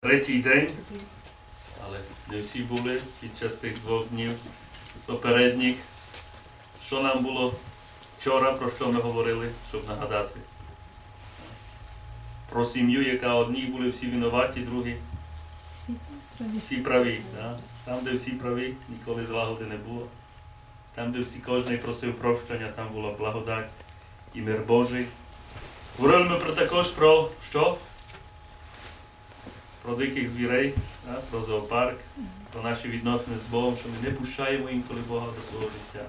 Третій день, але не всі були під час тих двох днів попередніх. Що нам було вчора, про що ми говорили, щоб нагадати? Про сім'ю, яка одні були всі винуваті, другі всі праві. Да? Там, де всі праві, ніколи злагоди не було. Там, де всі кожен просив прощення, там була благодать і мир Божий. Говорили ми про також про що? Про диких звірей, про зоопарк, про наші відносини з Богом, що ми не пущаємо інколи Бога до свого життя.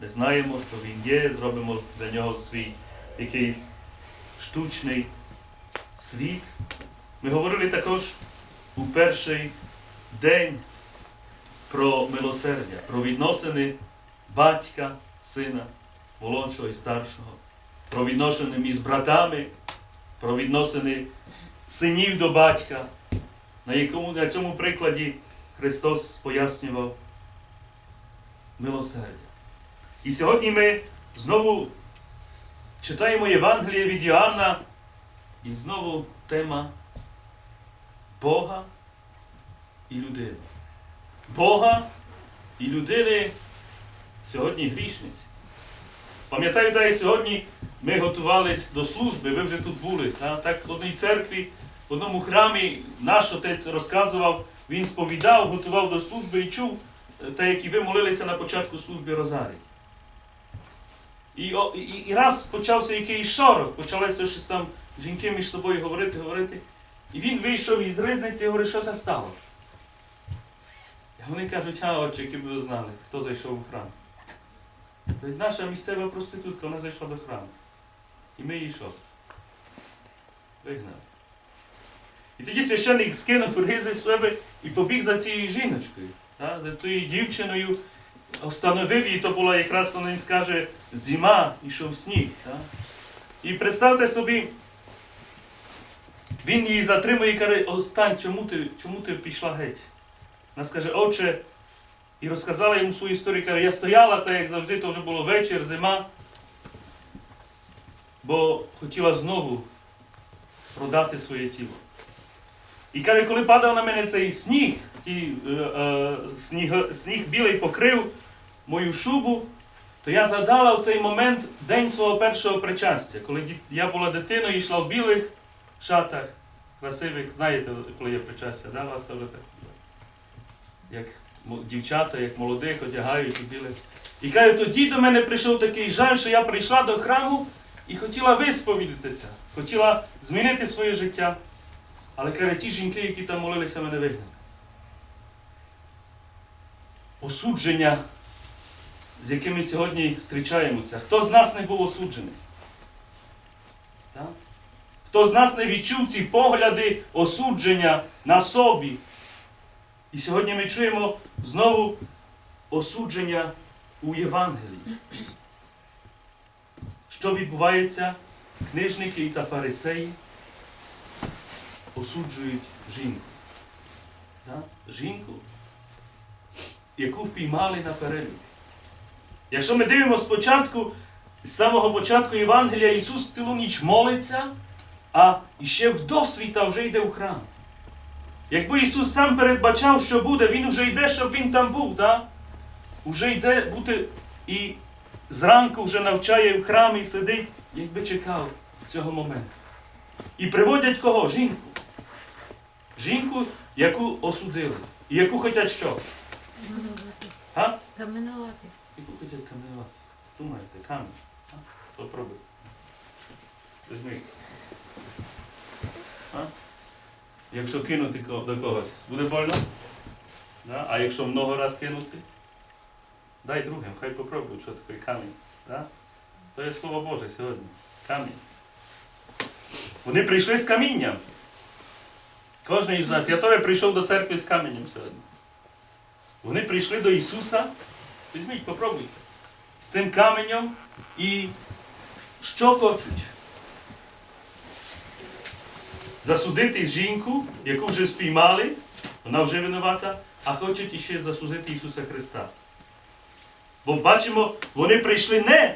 Ми знаємо, що Він є, зробимо для нього свій якийсь штучний світ. Ми говорили також у перший день про милосердя, про відносини батька, сина, молодшого і старшого, про відносини між братами, про відносини синів до батька, на, якому, на цьому прикладі Христос пояснював милосердя. І сьогодні ми знову читаємо Євангеліє від Йоанна, і знову тема Бога і людини. Бога і людини сьогодні грішниці. Пам'ятаю, як сьогодні ми готувалися до служби, ви вже тут були. та? Так в одній церкві, в одному храмі наш отець розказував, він сповідав, готував до служби і чув, е, те, як і ви молилися на початку служби Розарії. І, і, і раз почався якийсь шорох, почалося щось там жінки між собою говорити, говорити. І він вийшов із ризниці і говорить, що це стало. Вони кажуть, а отче, які б ви знали, хто зайшов у храм. Наша місцева проститутка, вона зайшла до храму. І ми її що? Вигнали. І тоді священник скинув ризи з себе і побіг за цією жіночкою, та, за тією дівчиною, остановив її, то була якраз, він скаже, зима, ішов сніг. Та. І представте собі, він її затримує і каже, остань, чому ти, чому ти пішла геть? Вона скаже, отче, і розказала йому свою історію, каже, я стояла, так як завжди, то вже було вечір, зима, бо хотіла знову продати своє тіло. І каже, коли падав на мене цей сніг, ті, е, е, сніг, сніг білий покрив мою шубу, то я згадала в цей момент день свого першого причастя, коли я була дитиною і йшла в білих шатах, красивих, знаєте, коли є причастя, да? вас теж так? Як дівчата, як молодих одягають у білих. І каже, тоді до мене прийшов такий жаль, що я прийшла до храму і хотіла висповідатися, хотіла змінити своє життя. Але каже, ті жінки, які там молилися, мене вигнали. Осудження, з якими сьогодні зустрічаємося. Хто з нас не був осуджений? Так? Хто з нас не відчув ці погляди осудження на собі? І сьогодні ми чуємо знову осудження у Євангелії. Що відбувається? Книжники та фарисеї осуджують жінку. Жінку, яку впіймали на перелюбі. Якщо ми дивимося спочатку, з самого початку Євангелія, Ісус цілу ніч молиться, а ще в досвіта вже йде в храм. Якби Ісус сам передбачав, що буде, Він вже йде, щоб Він там був, да? Уже йде бути і зранку вже навчає в храмі і сидить, якби чекав цього моменту. І приводять кого? Жінку. Жінку, яку осудили. І яку хочуть що? А? Каменувати. Яку хочуть каменувати? Думаєте, камінь. Попробуй. Візьми. Якщо кинути до когось, буде больно? Да? А якщо много раз кинути? Дай другим, хай попробують, що таке камінь. Да? То є слово Боже сьогодні. Камінь. Вони прийшли з камінням. Кожен із нас. Я теж прийшов до церкви з каменем сьогодні. Вони прийшли до Ісуса. Візьміть, попробуйте. З цим каменем і що хочуть? Засудити жінку, яку вже спіймали, вона вже винувата, а хочуть іще засудити Ісуса Христа. Бо бачимо, вони прийшли не,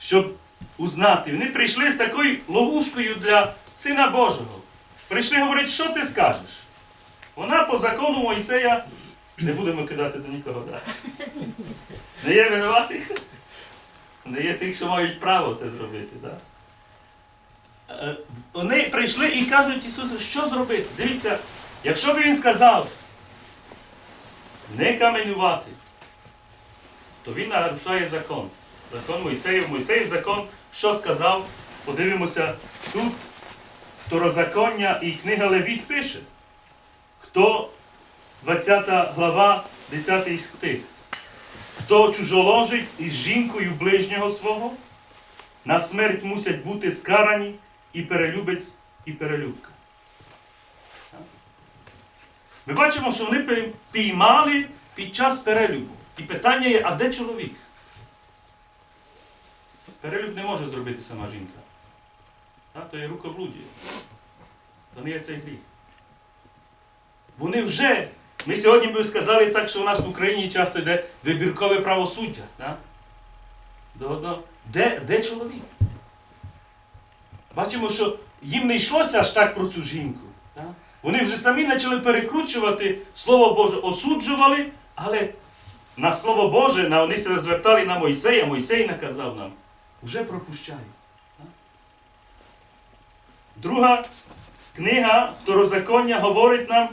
щоб узнати, вони прийшли з такою ловушкою для Сина Божого. Прийшли говорить, що ти скажеш? Вона по закону Мойсея, не будемо кидати до нікого, да? не є винуватих, не є тих, що мають право це зробити. Да? Е, Вони прийшли і кажуть Ісусу, що зробити? Дивіться, якщо б він сказав не каменювати, то він нарушає закон. Закон Мойсеїв. Мойсеїв закон, що сказав? Подивимося тут. Второзаконня і книга Левіт пише. Хто 20 глава, 10 стих. Хто чужоложить із жінкою ближнього свого, на смерть мусять бути скарані і перелюбець, і перелюбка. Ми бачимо, що вони піймали під час перелюбу. І питання є, а де чоловік? Перелюб не може зробити сама жінка. Так? То є рукоблудія. То не є цей гріх. Вони вже, ми сьогодні би сказали так, що у нас в Україні часто йде вибіркове правосуддя. Так? Де, де чоловік? Бачимо, що їм не йшлося аж так про цю жінку. Так? Вони вже самі почали перекручувати Слово Боже, осуджували, але на Слово Боже на, вони се звертали на Мойсея, Мойсей наказав нам, вже пропущає. Друга книга Второзаконня говорить нам,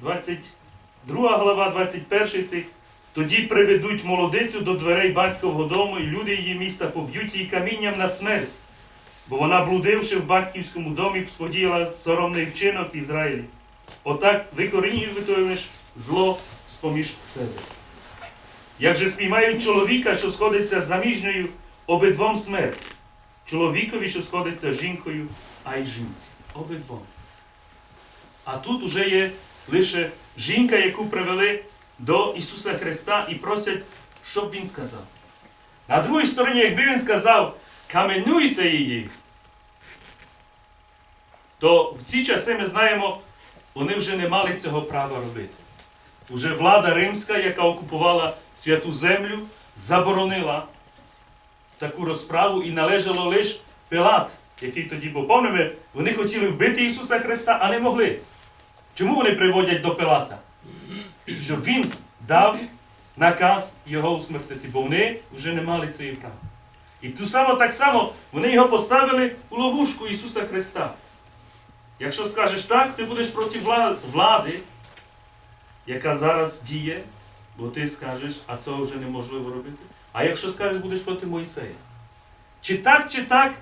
22 глава, 21 стих. Тоді приведуть молодицю до дверей батькового дому, і люди її міста поб'ють її камінням на смерть. Бо вона, блудивши в батьківському домі, сподіяла соромний вчинок Ізраїлі. Отак викорінюєш зло з-поміж себе. Як же спіймають чоловіка, що сходиться з заміжньою, обидвом смерть. Чоловікові, що сходиться з жінкою, а й жінці. Обидвом. А тут уже є лише жінка, яку привели до Ісуса Христа і просять, щоб Він сказав. На другій стороні, якби він сказав, каменуйте її, то в ці часи ми знаємо, вони вже не мали цього права робити. Уже влада римська, яка окупувала святу землю, заборонила таку розправу і належало лише Пилат, який тоді був. Пам'ятаємо, вони хотіли вбити Ісуса Христа, а не могли. Чому вони приводять до Пилата? Щоб він дав наказ його усмертити, бо вони вже не мали цієї права. І ту само так само вони його поставили у ловушку Ісуса Христа. Якщо скажеш так, ти будеш проти влади, яка зараз діє, бо ти скажеш, а цього вже неможливо робити. А якщо скажеш, будеш проти Мойсея. Чи так, чи так,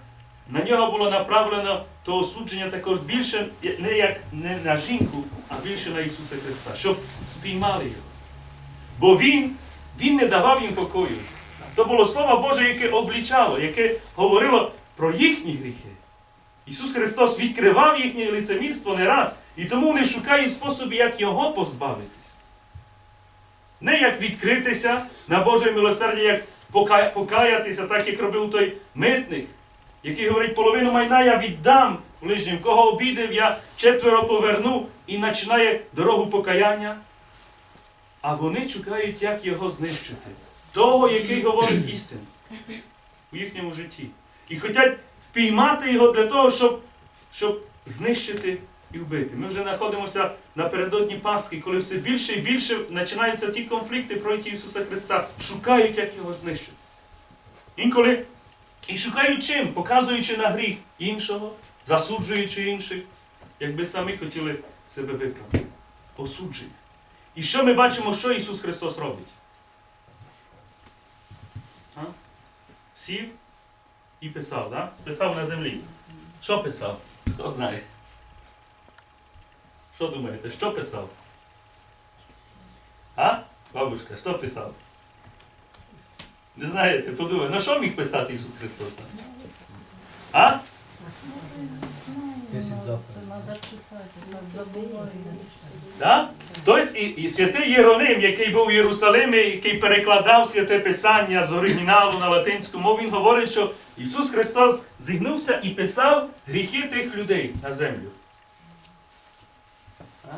на нього було направлено то осудження також більше не як не на жінку, а більше на Ісуса Христа, щоб спіймали його. Бо Він, Він не давав їм покою. То було Слово Боже, яке облічало, яке говорило про їхні гріхи. Ісус Христос відкривав їхнє лицемірство не раз, і тому вони шукають способи, як Його позбавитись. Не як відкритися на Боже милосердя, як покаятися, так як робив той митник, який говорить, половину майна я віддам ближнім, кого обідав, я четверо поверну і починає дорогу покаяння. А вони шукають, як його знищити. Того, який говорить істину у їхньому житті. І хочуть впіймати його для того, щоб, щоб знищити і вбити. Ми вже знаходимося напередодні Пасхи, коли все більше і більше починаються ті конфлікти проти Ісуса Христа. Шукають, як його знищити. Інколи і шукають чим, показуючи на гріх іншого, засуджуючи інших, якби самі хотіли себе виправити. Осудження. І що ми бачимо, що Ісус Христос робить? А? Сів і писав, да? писав на землі. Що писав? Хто знає? Що думаєте, що писав? А? Бабушка, що писав? Не знаєте, подумай, на що міг писати Ісус Христос? А? Десять заповідей. Це треба читати, так забуває. Да? Тобто і, і святий Єроним, який був у Єрусалимі, який перекладав святе Писання з оригіналу на латинську мову, він говорить, що Ісус Христос зігнувся і писав гріхи тих людей на землю. А?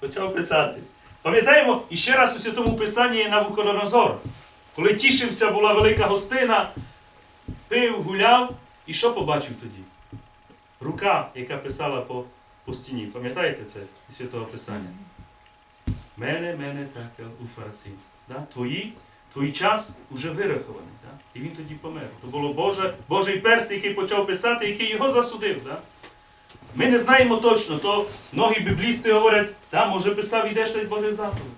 Почав писати. Пам'ятаємо, і ще раз у святому Писанні є Навуходонозор. Коли тішився, була велика гостина, пив, гуляв, і що побачив тоді? Рука, яка писала по по стіні. Пам'ятаєте це із Святого Писання? Мене, мене так у фарисів. Да? Твої, твій час уже вирахований. Да? І він тоді помер. Це було Боже, Божий перст, який почав писати, який його засудив. Да? Ми не знаємо точно, то многі біблісти говорять, да, може писав ідеш цей Божий заповідь.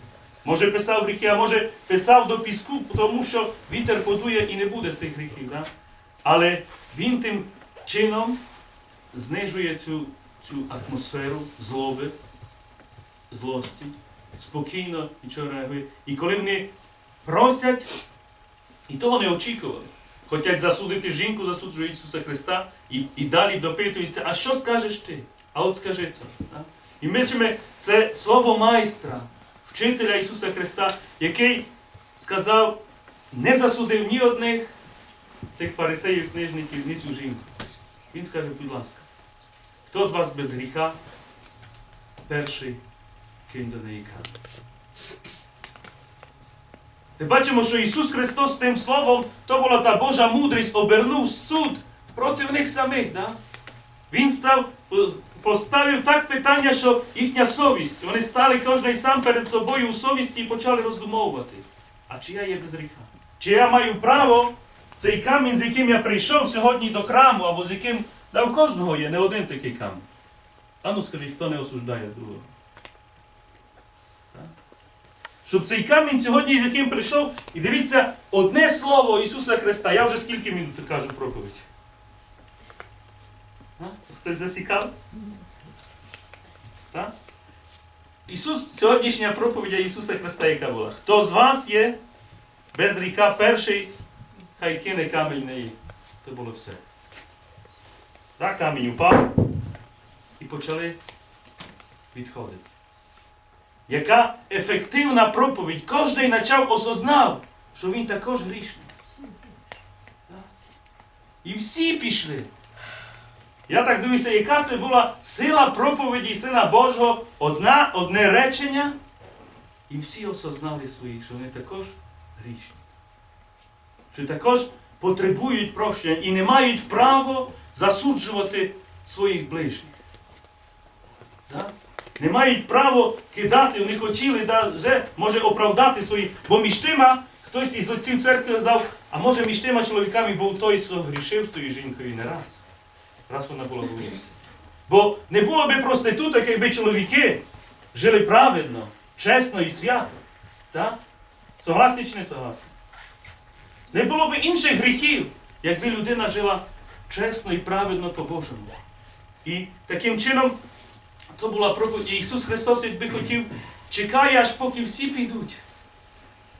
Може писав гріхи, а може писав до піску, тому що вітер подує і не буде тих гріхів. Да? Але він тим чином знижує цю, цю атмосферу злоби, злості, спокійно нічого реагує. І коли вони просять, і того не очікували. Хотять засудити жінку, засуджують Ісуса Христа, і, і далі допитуються, а що скажеш ти? А от скажи це. І ми це слово майстра, вчителя Ісуса Христа, який сказав, не засудив ні одних тих фарисеїв, книжників, ні цю жінку. Він скаже, будь ласка, хто з вас без гріха перший кинь до неї камінь? Ми бачимо, що Ісус Христос тим словом, то була та Божа мудрість, обернув суд проти них самих. Да? Він став, поставив так питання, що їхня совість, вони стали кожен сам перед собою у совісті і почали роздумовувати. А чи я є без гріха? Чи я маю право цей камінь, з яким я прийшов сьогодні до храму, або з яким да, у кожного є не один такий камінь. А ну скажіть, хто не осуждає другого? Так? Щоб цей камінь сьогодні, з яким прийшов, і дивіться, одне слово Ісуса Христа. Я вже скільки минут кажу проповідь. А? Хтось засікав? Так? Ісус, сьогоднішня проповідь Ісуса Христа, яка була. Хто з вас є без гріха перший, хай кине камінь на її. Це було все. Так, камінь упав і почали відходити. Яка ефективна проповідь. Кожний почав осознав, що він також грішний. І всі пішли. Я так дивлюся, яка це була сила проповіді Сина Божого, одна, одне речення, і всі осознали свої, що вони також грішні. Що також потребують прощення і не мають права засуджувати своїх ближніх. Так? Не мають права кидати, вони хотіли, да, вже може оправдати свої. Бо між тима хтось із отців церкви казав, а може між тима чоловіками був той, що грішив з тою жінкою не раз. Раз вона була в. Бо не було би проституток, якби чоловіки жили праведно, чесно і свято. Так? Согласні чи не согласні? Не було б інших гріхів, якби людина жила чесно і праведно по-божому. І таким чином то була проповідь. Ісус Христос, якби хотів, чекає, аж поки всі підуть.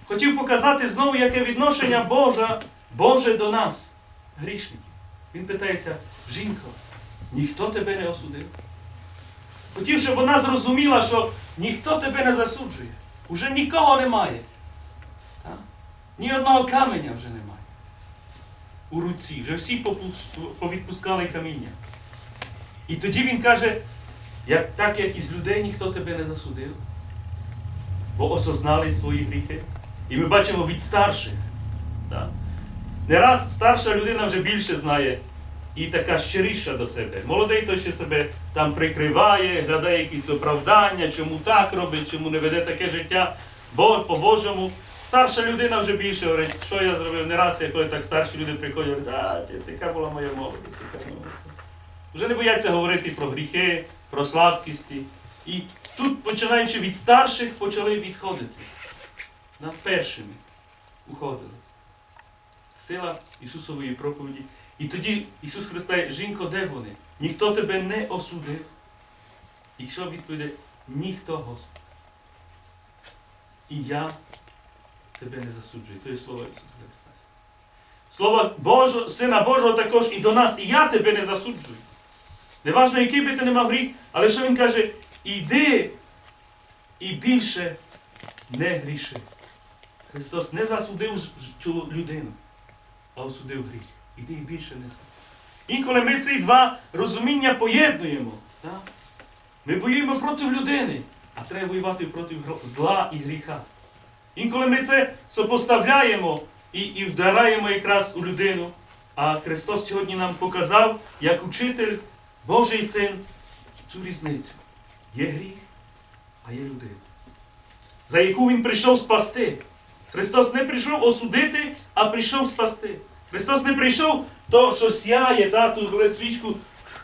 Хотів показати знову, яке відношення Божа, Боже до нас, грішників. Він питається, жінко, ніхто тебе не осудив. Хотів, щоб вона зрозуміла, що ніхто тебе не засуджує. Уже нікого немає. Ні одного каменя вже немає. У руці. Вже всі повідпускали каміння. І тоді він каже, як, так як із людей ніхто тебе не засудив, бо осознали свої гріхи. І ми бачимо від старших. Так? Не раз старша людина вже більше знає і така щиріша до себе. Молодий той ще себе там прикриває, глядає якісь оправдання, чому так робить, чому не веде таке життя бо, по-божому. Старша людина вже більше говорить, що я зробив не раз, я коли так старші люди приходять, говорять, а, яка була моя молодість. Вже не бояться говорити про гріхи, про слабкісті. І тут, починаючи від старших, почали відходити. На першими уходили. Сила Ісусової проповіді. І тоді Ісус Христос, жінко, де вони? Ніхто тебе не осудив. І що відповідає? Ніхто Господь. І я тебе не засуджую. То є слово Ісуса Христа. Слово Божо, Сина Божого також і до нас, і я тебе не засуджую. Неважно, який би ти не мав гріх, але що він каже, іди і більше не гріши. Христос не засудив людину, а осудив гріх. Іди і більше не суди. Інколи ми ці два розуміння поєднуємо. Так? Ми воюємо проти людини, а треба воювати проти зла і гріха. Інколи ми це сопоставляємо і, і вдараємо якраз у людину. А Христос сьогодні нам показав, як учитель, Божий син, цю різницю. Є гріх, а є людина, за яку Він прийшов спасти. Христос не прийшов осудити, а прийшов спасти. Христос не прийшов то, що сяє, та, ту свічку,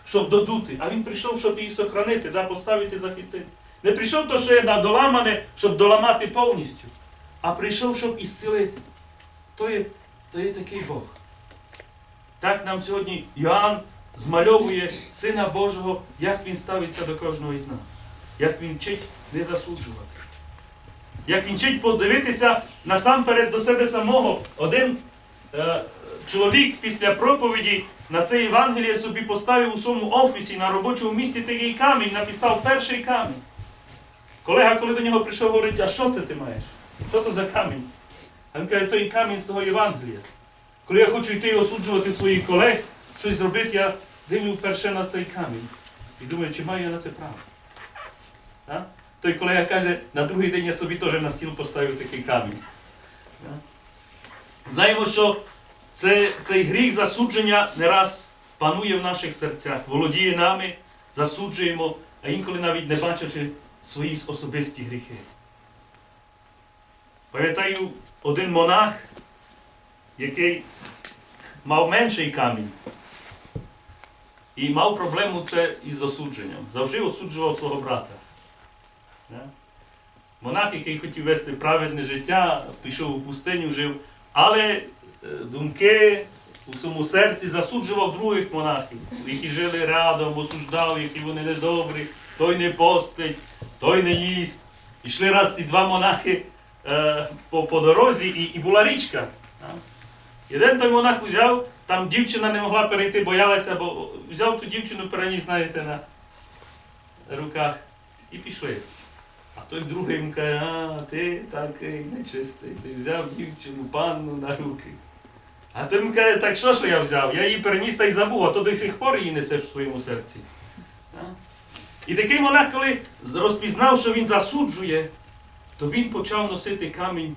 щоб додути, а Він прийшов, щоб її сохранити, да, поставити, захистити. Не прийшов то, що є надоламане, щоб доламати повністю, а прийшов, щоб ісцілити. То є, то є такий Бог. Так нам сьогодні Іоанн змальовує Сина Божого, як Він ставиться до кожного із нас, як Він вчить не засуджувати. Як він вчить подивитися насамперед до себе самого. Один е, чоловік після проповіді на це Євангеліє собі поставив у своєму офісі на робочому місці такий камінь, написав перший камінь. Колега, коли до нього прийшов, говорить, а що це ти маєш? Що то за камінь? А він каже, той камінь з того Євангелія. Коли я хочу йти і осуджувати своїх колег, щось зробити, я дивлю перше на цей камінь. І думаю, чи маю я на це право? А? Той колега каже, на другий день я собі теж на стіл поставив такий камінь. Да? Знаємо, що це, цей гріх засудження не раз панує в наших серцях, володіє нами, засуджуємо, а інколи навіть не бачачи свої особисті гріхи. Пам'ятаю, один монах, який мав менший камінь, і мав проблему це із осудженням. Завжди осуджував свого брата. Монах, який хотів вести праведне життя, пішов у пустиню, жив, але е, думки у своєму серці засуджував других монахів, які жили рядом, осуждав, які вони недобрі, той не постить, той не їсть. Ішли раз ці два монахи е, по, по дорозі, і, і була річка. І один той монах взяв, там дівчина не могла перейти, боялася, бо взяв ту дівчину переніс, знаєте, на руках і пішли. А той другий їм каже, а ти такий нечистий, ти взяв дівчину, панну на руки. А той йому каже, так що ж я взяв? Я її переніс та й забув, а то до сих пор її несеш в своєму серці. І такий монах, коли розпізнав, що він засуджує, то він почав носити камінь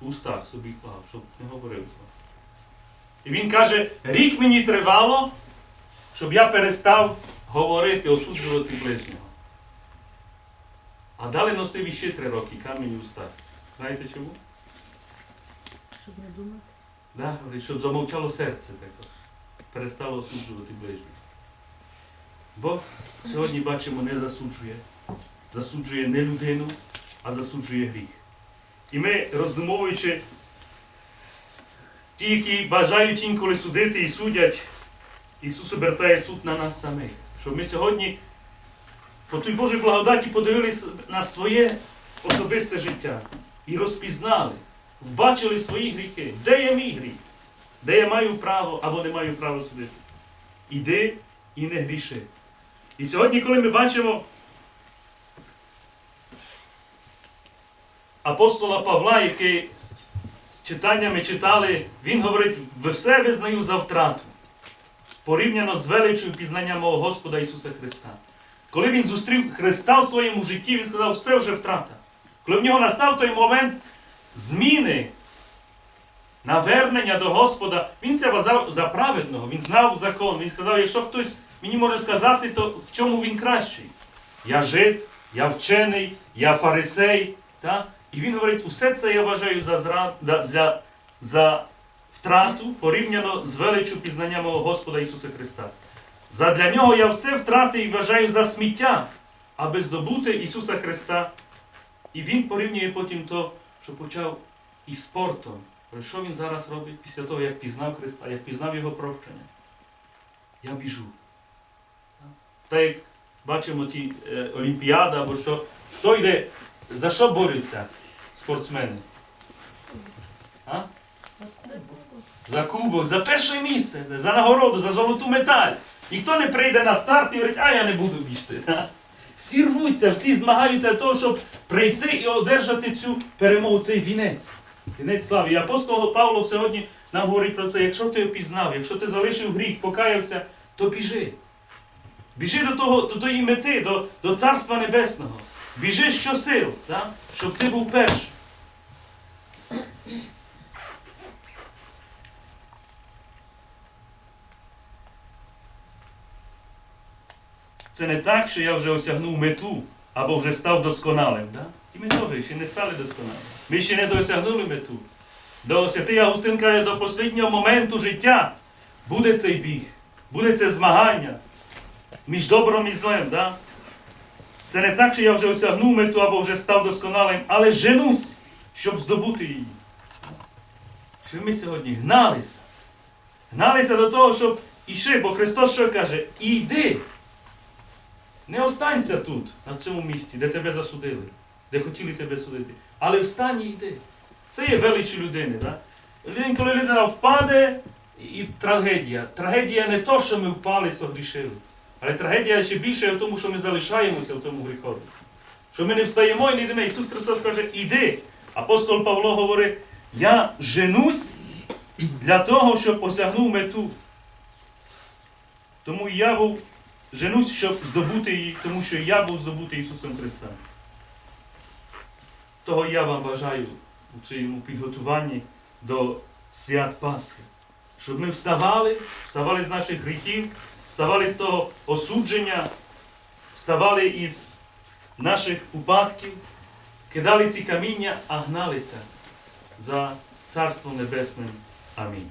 в устах собі клав, щоб не говорив. І він каже, рік мені тривало, щоб я перестав говорити, осуджувати ближнього. А далі носив іще три роки камінь в устах. Знаєте чому? Щоб не думати. Да, щоб замовчало серце також. Перестало осуджувати ближніх. Бог сьогодні бачимо не засуджує. Засуджує не людину, а засуджує гріх. І ми, роздумовуючи, ті, які бажають інколи судити і судять, Ісус обертає суд на нас самих. Щоб ми сьогодні по той Божій благодаті подивилися на своє особисте життя і розпізнали, вбачили свої гріхи. Де є мій гріх? Де я маю право або не маю права судити? Іди і не гріши. І сьогодні, коли ми бачимо апостола Павла, який читаннями читали, він говорить, ви все визнаю за втрату, порівняно з величою пізнання мого Господа Ісуса Христа. Коли він зустрів Христа в своєму житті, він сказав, все вже втрата. Коли в нього настав той момент зміни, навернення до Господа, він себе вважав за праведного, він знав закон. Він сказав, якщо хтось мені може сказати, то в чому він кращий? Я жид, я вчений, я фарисей. Та? І він говорить, усе це я вважаю за, зрад, да, за, за втрату порівняно з величу пізнання мого Господа Ісуса Христа. Задля нього я все втрати і вважаю за сміття, аби здобути Ісуса Христа. І він порівнює потім то, що почав із спортом. Що він зараз робить після того, як пізнав Христа, як пізнав Його прощення? Я біжу. Так як бачимо ті е, Олімпіади, або що, хто йде, за що борються спортсмени? А? За кубок, за перше місце, за- нагороду, за золоту медаль. Ніхто не прийде на старт і говорить, а я не буду бігти. Всі рвуться, всі змагаються для того, щоб прийти і одержати цю перемогу, цей вінець. Вінець слави. І апостол Павло сьогодні нам говорить про це, якщо ти опізнав, якщо ти залишив гріх, покаявся, то біжи. Біжи до, того, до тої мети, до, до Царства Небесного. Біжи щосил, так? щоб ти був перший. Це не так, що я вже осягнув мету або вже став досконалим. Да? І ми теж ще не стали досконалими. Ми ще не досягнули мету. До святий Августин каже, до останнього моменту життя буде цей біг, буде це змагання між добром і злем. Да? Це не так, що я вже осягнув мету або вже став досконалим, але женусь, щоб здобути її. Щоб ми сьогодні гналися. Гналися до того, щоб ішли, бо Христос що каже? Іди. Не останься тут, на цьому місці, де тебе засудили, де хотіли тебе судити. Але встань і йди. Це є велич людини. Да? Коли людина впаде, і трагедія. Трагедія не то, що ми впали, согрішили. Але трагедія ще більше в тому, що ми залишаємося в тому гріхові. Що ми не встаємо і не йдемо. Ісус Христос каже, іди. Апостол Павло говорить, я женусь для того, щоб осягнув мету. Тому я був женусь, щоб здобути її, тому що я був здобутий Ісусом Христом. Того я вам бажаю у цьому підготуванні до свят Пасхи. Щоб ми вставали, вставали з наших гріхів, вставали з того осудження, вставали із наших упадків, кидали ці каміння, а гналися за Царством Небесним. Амінь.